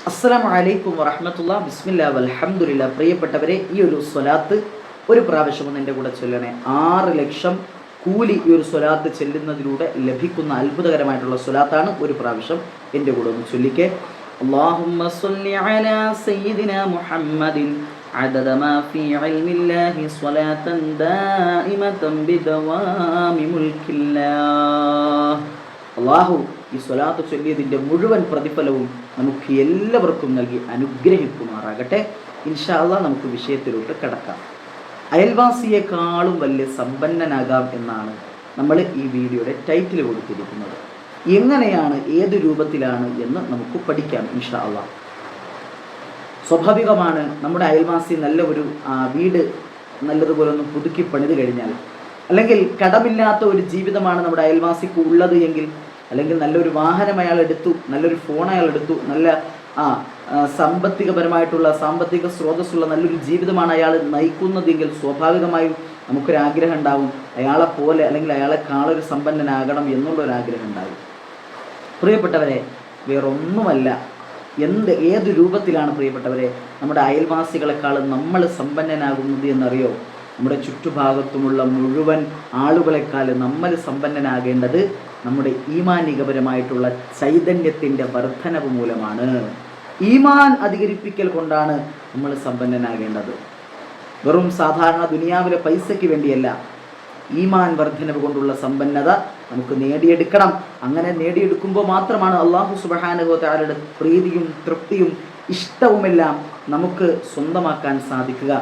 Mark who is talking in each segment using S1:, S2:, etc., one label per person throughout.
S1: അസ്സലാമു അലൈക്കും വറഹമത്തുള്ള ബിസ്മില്ല അൽഹംദുലില്ല പ്രിയപ്പെട്ടവരെ ഈ ഒരു സ്വലാത്ത് ഒരു പ്രാവശ്യം ഒന്ന് എൻ്റെ കൂടെ ചൊല്ലണേ ആറ് ലക്ഷം കൂലി ഈ ഒരു സ്വലാത്ത് ചെല്ലുന്നതിലൂടെ ലഭിക്കുന്ന അത്ഭുതകരമായിട്ടുള്ള സ്വലാത്താണ് ഒരു പ്രാവശ്യം എൻ്റെ കൂടെ ഒന്ന് ചൊല്ലിക്കേ اللهم صل على سيدنا محمد عدد ما في علم الله صلاة دائمة بدوام ملك الله അള്ളാഹു ഈ സ്വലാത്ത് ചൊല്ലിയതിന്റെ മുഴുവൻ പ്രതിഫലവും നമുക്ക് എല്ലാവർക്കും നൽകി അനുഗ്രഹിക്കുമാറാകട്ടെ. ഇൻഷാല്ല നമുക്ക് വിഷയത്തിലോട്ട് കിടക്കാം. അയൽവാസിയെക്കാളും വലിയ സമ്പന്നനാകാം എന്നാണ് നമ്മൾ ഈ വീഡിയോയുടെ ടൈറ്റിൽ കൊടുത്തിരിക്കുന്നത്. എങ്ങനെയാണ് ഏത് രൂപത്തിലാണ് എന്ന് നമുക്ക് പഠിക്കാം ഇൻഷാല്ല സ്വാഭാവികമാണ് നമ്മുടെ അയൽവാസി നല്ല ഒരു വീട് നല്ലതുപോലെ ഒന്ന് പുതുക്കി പണിത് കഴിഞ്ഞാൽ അല്ലെങ്കിൽ കടമില്ലാത്ത ഒരു ജീവിതമാണ് നമ്മുടെ അയൽവാസിക്ക് ഉള്ളത് എങ്കിൽ അല്ലെങ്കിൽ നല്ലൊരു വാഹനം അയാൾ എടുത്തു നല്ലൊരു ഫോൺ അയാൾ എടുത്തു നല്ല ആ സാമ്പത്തികപരമായിട്ടുള്ള സാമ്പത്തിക സ്രോതസ്സുള്ള നല്ലൊരു ജീവിതമാണ് അയാൾ നയിക്കുന്നതെങ്കിൽ സ്വാഭാവികമായും നമുക്കൊരു ആഗ്രഹം ഉണ്ടാവും. അയാളെ പോലെ അല്ലെങ്കിൽ അയാളെ കാണൊരു സമ്പന്നനാകണം എന്നുള്ളൊരു ആഗ്രഹം ഉണ്ടാവും പ്രിയപ്പെട്ടവരെ വേറൊന്നുമല്ല. എന്ത് ഏത് രൂപത്തിലാണ് പ്രിയപ്പെട്ടവരെ നമ്മുടെ അയൽവാസികളെക്കാളും നമ്മൾ സമ്പന്നനാകുന്നത് എന്നറിയോ? നമ്മുടെ ചുറ്റുഭാഗത്തുമുള്ള മുഴുവൻ ആളുകളെക്കാളും നമ്മൾ സമ്പന്നനാകേണ്ടത് നമ്മുടെ ഈമാനികപരമായിട്ടുള്ള ചൈതന്യത്തിന്റെ വർധനവ് മൂലമാണ്. ഈമാൻ അധികരിപ്പിക്കൽ കൊണ്ടാണ് നമ്മൾ സമ്പന്നനാകേണ്ടത്. വെറും സാധാരണ ദുനിയാവിലെ പൈസയ്ക്ക് വേണ്ടിയല്ല. ഈമാൻ വർധനവ് കൊണ്ടുള്ള സമ്പന്നത നമുക്ക് നേടിയെടുക്കണം. അങ്ങനെ നേടിയെടുക്കുമ്പോൾ മാത്രമാണ് അള്ളാഹു സുബഹാനുഭവത്താരുടെ പ്രീതിയും തൃപ്തിയും ഇഷ്ടവുമെല്ലാം നമുക്ക് സ്വന്തമാക്കാൻ സാധിക്കുക.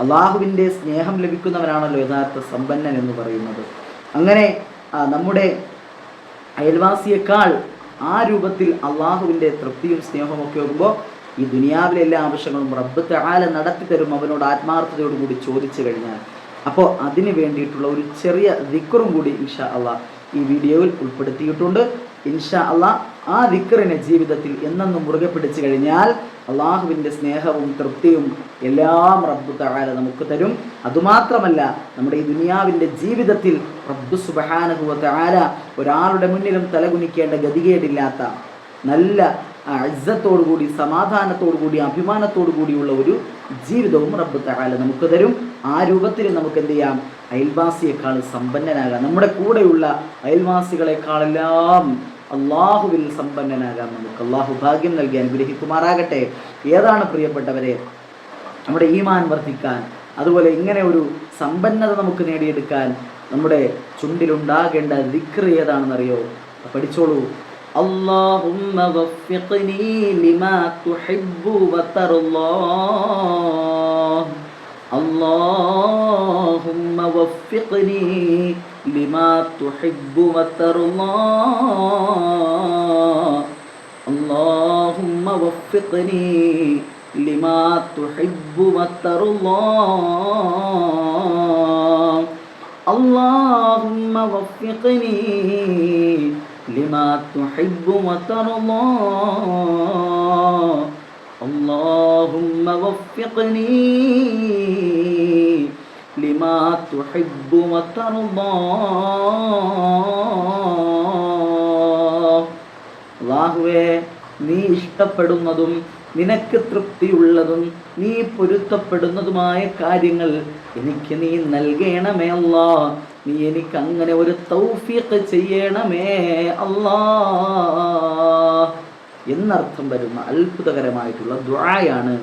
S1: അള്ളാഹുവിന്റെ സ്നേഹം ലഭിക്കുന്നവനാണല്ലോ യഥാർത്ഥ സമ്പന്നൻ എന്ന് പറയുന്നത്. അങ്ങനെ നമ്മുടെ അയൽവാസിയേക്കാൾ ആ രൂപത്തിൽ അള്ളാഹുവിന്റെ തൃപ്തിയും സ്നേഹവും ഒക്കെ നോക്കുമ്പോൾ ഈ ദുനിയാവിലെ എല്ലാ ആവശ്യങ്ങളും റബ്ബ് തആല നടത്തി തരും അവനോട് ആത്മാർത്ഥതയോടുകൂടി ചോദിച്ചു കഴിഞ്ഞാൽ. അപ്പോൾ അതിന് വേണ്ടിയിട്ടുള്ള ഒരു ചെറിയ ദിക്കറും കൂടി ഇൻഷാ അള്ളാഹ് ഈ വീഡിയോയിൽ ഉൾപ്പെടുത്തിയിട്ടുണ്ട്. ഇൻഷാ അള്ളാഹ് ആ ദിക്കറിനെ ജീവിതത്തിൽ എന്നെന്നും മുറുകെ പിടിച്ചു കഴിഞ്ഞാൽ അള്ളാഹുവിന്റെ സ്നേഹവും തൃപ്തിയും എല്ലാം റബ്ബ് തആല നമുക്ക് തരും. അതുമാത്രമല്ല നമ്മുടെ ഈ ദുനിയാവിന്റെ ജീവിതത്തിൽ റബ്ബ് സുബഹാനഹുവ തആല ഒരാളുടെ മുന്നിലും തലകുനിക്കേണ്ട ഗതികേടില്ലാത്ത നല്ല കൂടി സമാധാനത്തോടു കൂടി അഭിമാനത്തോടു കൂടിയുള്ള ഒരു ജീവിതവും റബ്ബ് തആല നമുക്ക് തരും. ആ രൂപത്തിൽ നമുക്ക് എന്ത് ചെയ്യാം? അയൽവാസിയേക്കാൾ സമ്പന്നനാകാം. നമ്മുടെ കൂടെയുള്ള അയൽവാസികളെക്കാളെല്ലാം അള്ളാഹുവിൽ സമ്പന്നനാകാം നമുക്ക് അള്ളാഹു ഭാഗ്യം നൽകി അനുഗ്രഹിക്കുമാറാകട്ടെ ഏതാണ് പ്രിയപ്പെട്ടവരെ നമ്മുടെ ഈമാൻ വർദ്ധിക്കാൻ അതുപോലെ ഇങ്ങനെ ഒരു സമ്പന്നത നമുക്ക് നേടിയെടുക്കാൻ നമ്മുടെ ചുണ്ടിലുണ്ടാകേണ്ട ദിക്ർ ഏതാണെന്നറിയോ പഠിച്ചോളൂ اللهم وفقني لما تحب وترضى اللهم وفقني لما تحب وترضى. اللهم وفقني لما تحب وترضى. اللهم وفقني لما تحب وترضى. اللهم وفقني تحب وترضى അള്ളാഹുവേ നീ ഇഷ്ടപ്പെടുന്നതും നിനക്ക് തൃപ്തിയുള്ളതും നീ പൊരുത്തപ്പെടുന്നതുമായ കാര്യങ്ങൾ എനിക്ക് നീ നൽകണമേ അല്ലാ നീ എനിക്ക് അങ്ങനെ ഒരു തൗഫീഖ് ചെയ്യണമേ അല്ലാ എന്നർത്ഥം വരുന്ന അത്ഭുതകരമായിട്ടുള്ള ദുആയാണ്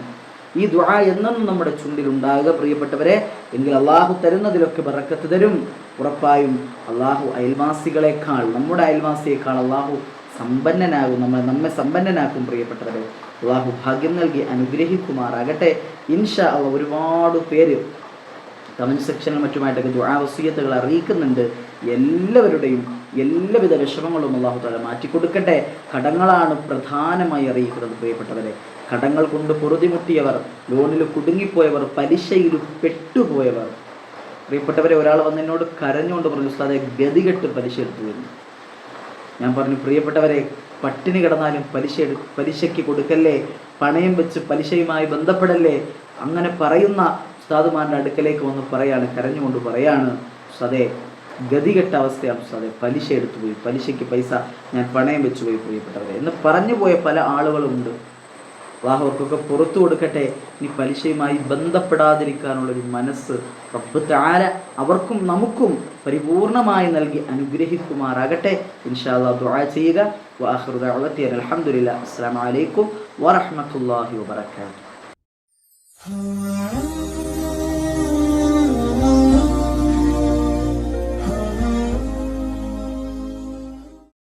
S1: ഈ ദുആ എന്നും നമ്മുടെ ചുണ്ടിൽ ഉണ്ടാകുക പ്രിയപ്പെട്ടവരെ. എങ്കിൽ അള്ളാഹു തരുന്നതിലൊക്കെ ബറക്കത്ത് തരും. ഉറപ്പായും അള്ളാഹു അയൽവാസികളെക്കാൾ നമ്മുടെ അയൽവാസിയേക്കാൾ അള്ളാഹു സമ്പന്നനാകും നമ്മൾ നമ്മെ സമ്പന്നനാക്കും പ്രിയപ്പെട്ടവരെ. അള്ളാഹു ഭാഗ്യം നൽകി അനുഗ്രഹിക്കുമാറാകട്ടെ. ഇൻഷാ അള്ള ഒരുപാട് പേര് കമന്റ് സെക്ഷനിൽ മറ്റുമായിട്ടൊക്കെ ദുആവസീയത്തുകൾ അറിയിക്കുന്നുണ്ട്. എല്ലാവരുടെയും എല്ലാവിധ വിഷമങ്ങളും അള്ളാഹു തല മാറ്റിക്കൊടുക്കട്ടെ. കടങ്ങളാണ് പ്രധാനമായി അറിയിക്കുന്നത് പ്രിയപ്പെട്ടവരെ. കടങ്ങൾ കൊണ്ട് പൊറുതിമുട്ടിയവർ ലോണിൽ കുടുങ്ങിപ്പോയവർ പലിശയിൽ പെട്ടുപോയവർ. പ്രിയപ്പെട്ടവരെ ഒരാൾ വന്ന് എന്നോട് കരഞ്ഞുകൊണ്ട് പറഞ്ഞു ഉസ്താദെ ഗതികെട്ട് പലിശ എടുത്തു എന്ന്. ഞാൻ പറഞ്ഞു പ്രിയപ്പെട്ടവരെ പട്ടിണി കിടന്നാലും പലിശ എടു പലിശയ്ക്ക് കൊടുക്കല്ലേ? പണയം വെച്ച് പലിശയുമായി ബന്ധപ്പെടല്ലേ? അങ്ങനെ പറയുന്ന ഉസ്താദുമാരുടെ അടുക്കലേക്ക് വന്ന് പറയാണ് കരഞ്ഞുകൊണ്ട് പറയാണ് സതേ ഗതികെട്ട അവസ്ഥയാണ് ഉസ്താദെ. പലിശ എടുത്തു പോയി. പലിശയ്ക്ക് പൈസ ഞാൻ പണയം വെച്ച് പോയി പ്രിയപ്പെട്ടവരെ. എന്ന് പറഞ്ഞു പോയ പല ആളുകളുമുണ്ട്. അള്ളാഹു അവർക്കൊക്കെ പുറത്തു കൊടുക്കട്ടെ. ഇനി പലിശയുമായി ബന്ധപ്പെടാതിരിക്കാനുള്ളൊരു മനസ്സ് റബ്ബ് താര അവർക്കും നമുക്കും പരിപൂർണമായി നൽകി അനുഗ്രഹിക്കുമാറാകട്ടെ. ഇൻഷാല്ലാ ദുആ ചെയ്യുക. വാഹൃദ അലഹമുല്ല അസ്സാം വലൈക്കും വറഹമത്തല്ലാഹി വാബർക്കാത്തു